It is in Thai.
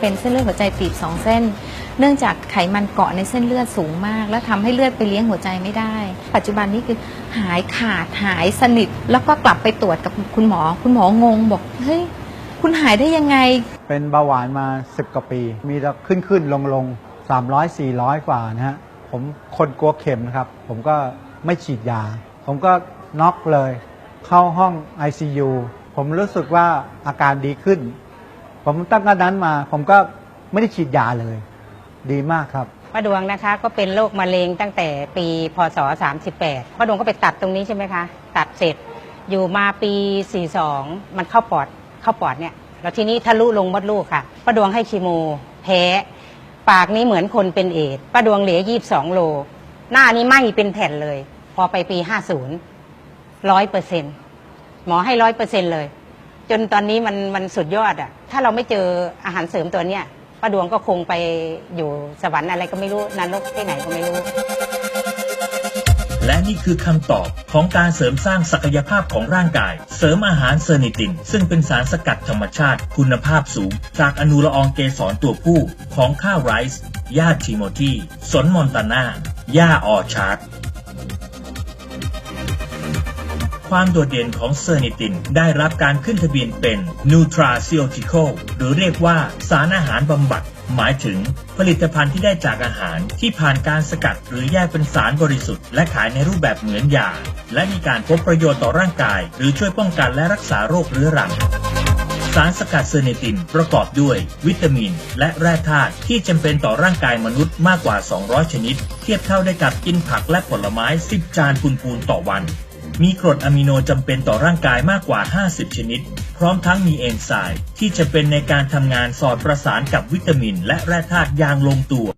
เป็นเส้นเลือดหัวใจตีบสองเส้น เนื่องจากไขมันเกาะในเส้นเลือดสูงมาก แล้วทำให้เลือดไปเลี้ยงหัวใจไม่ได้ ปัจจุบันนี้คือหายขาดหายสนิท แล้วก็กลับไปตรวจกับคุณหมอ คุณหมองงบอกเฮ้ยคุณหายได้ยังไง เป็นเบาหวานมา10กว่าปี มีแต่ขึ้นขึ้นลงลง300 400กว่านะฮะผมคนกลัวเข็มนะครับ ผมก็ไม่ฉีดยา ผมก็น็อกเลย เข้าห้อง ICU ผมรู้สึกว่าอาการดีขึ้น ผมตั้งแต่นั้นมา ผมก็ไม่ได้ฉีดยาเลย ดีมากครับ ป้าดวงนะคะก็เป็นโรคมะเร็งตั้งแต่ปีพศ 38ป้าดวงก็ไปตัดตรงนี้ใช่ไหมคะ ตัดเสร็จอยู่มาปี 42 มันเข้าปอดเข้าปอดเนี่ยแล้วทีนี้ทะลุลงมดลูกค่ะป้าดวงให้คีโมแพ้ ปากนี้เหมือนคนเป็นเอดป้าดวงเหลือ 22 โล หน้านี้ไหม้เป็นแผ่นเลย พอไปปี 50ร้อยเปอร์เซ็นหมอให้ร้อยเปอร์เซ็นเลย จนตอนนี้มันมันสุดยอดอะถ้าเราไม่เจออาหารเสริมตัวเนี้ยป้าดวงก็คงไปอยู่สวรรค์อะไรก็ไม่รู้นรกที่ไหนก็ไม่รู้ และนี่คือคำตอบของการเสริมสร้างศักยภาพของร่างกาย เสริมอาหารเซอร์นิติน ซึ่งเป็นสารสกัดธรรมชาติคุณภาพสูง จากอนุละอองเกสรตัวผู้ของข้าวไรซ์หญ้าทิโมธีสนมอนตาน่าหญ้าออชาร์ด ความโดดเด่นของเซอร์นิติน ได้รับการขึ้นทะเบียนเป็น Nutraceutical หรือเรียกว่าสารอาหารบำบัด หมายถึงผลิตภัณฑ์ที่ได้จากอาหารที่ผ่านการสกัดหรือแยกเป็นสารบริสุทธิ์และขายในรูปแบบเหมือนยา และมีการพบประโยชน์ต่อร่างกาย หรือช่วยป้องกันและรักษาโรคเรื้อรังสารสกัดเซอร์เนตินประกอบด้วยวิตามิน และแร่ธาตุที่จำเป็นต่อร่างกายมนุษย์มากกว่า 200 ชนิด เทียบเท่าได้กับกินผักและผลไม้ 10 จานพูนๆต่อวัน มีกรดอะมิโนจำเป็นต่อร่างกายมากกว่า 50 ชนิด พร้อมทั้งมีเอนไซม์ที่จะเป็นในการทำงานสอดประสานกับวิตามินและแร่ธาตุอย่างลงตัว